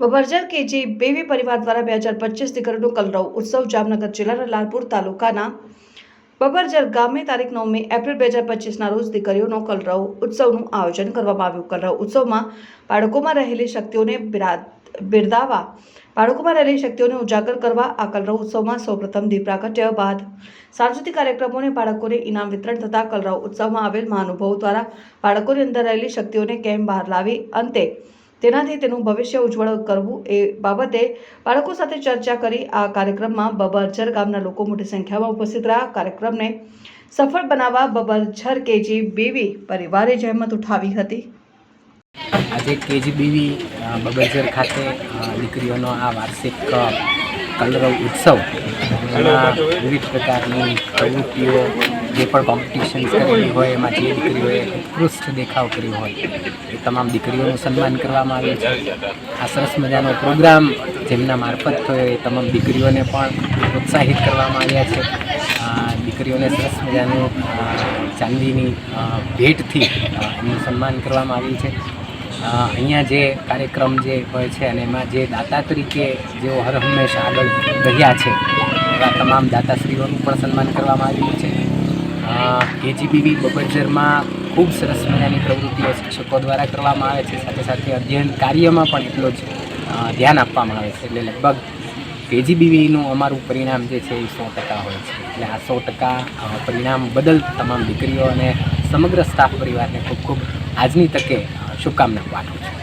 બબરજર KG બેવી પરિવાર દ્વારા બે હજાર પચીસ દીકરીનો કલરવ ઉત્સવ જામનગર જિલ્લાના લાલપુર તાલુકાના બબરજર ગામે તારીખ નવમી એપ્રિલ બે હજાર પચીસના રોજ દીકરીઓનો કલરવ ઉત્સવનું આયોજન કરવામાં આવ્યું. કલરવ ઉત્સવમાં બાળકોમાં રહેલી શક્તિઓને બિરદાવા બાળકોમાં રહેલી શક્તિઓને ઉજાગર કરવા આ કલરવ ઉત્સવમાં સૌપ્રથમ દીપ બાદ સાંસ્કૃતિક કાર્યક્રમોને બાળકોને ઇનામ વિતરણ થતાં કલરવ ઉત્સવમાં આવેલ મહાનુભાવો દ્વારા બાળકોની અંદર રહેલી શક્તિઓને કેમ બહાર લાવી અંતે તેનાથી તેનું ભવિષ્ય ઉજ્જવળ કરવું એ બાબતે બાળકો સાથે ચર્ચા કરી આ કાર્યક્રમમાં બબરજર ગામના લોકો મોટી સંખ્યામાં ઉપસ્થિત રહ્યા. કાર્યક્રમને સફળ બનાવવા બબરજર કેજી બીવી પરિવારે જહેમત ઉઠાવી હતી. આજે કેજી બીવી બગજર ખાતે દીકરીઓનો આ વાર્ષિક કલરવ ઉત્સવ. વિવિધ પ્રકારની પ્રવૃત્તિઓ જે પણ કોમ્પિટિશન કરેલી હોય, એમાં જે દીકરીઓએ ઉત્કૃષ્ટ દેખાવ કર્યો હોય, એ તમામ દીકરીઓનું સન્માન કરવામાં આવ્યું છે. આ સરસ મજાનો પ્રોગ્રામ જેમના મારફત થયો, એ તમામ દીકરીઓને પણ પ્રોત્સાહિત કરવામાં આવ્યા છે. દીકરીઓને સરસ મજાનું ચાંદીની ભેટથી એનું સન્માન કરવામાં આવ્યું છે. અહીંયા જે કાર્યક્રમ જે હોય છે અને એમાં જે દાતા તરીકે જેઓ હર હંમેશા આગળ રહ્યા છે, એવા તમામ દાતાશ્રીઓનું પણ સન્માન કરવામાં આવ્યું છે. એજીબીવી બબરજરમાં ખૂબ સરસ મજાની પ્રવૃત્તિઓ શિક્ષકો દ્વારા કરવામાં આવે છે. સાથે સાથે અધ્યયન કાર્યમાં પણ એટલો જ ધ્યાન આપવામાં આવે છે. એટલે લગભગ કેજીબીવીનું અમારું પરિણામ જે છે એ સો ટકા હોય છે. એટલે આ સો ટકા પરિણામ બદલ તમામ દીકરીઓ અને સમગ્ર સ્ટાફ પરિવારને ખૂબ ખૂબ આજની તકે અ, શુભકામના પાઠવું છું.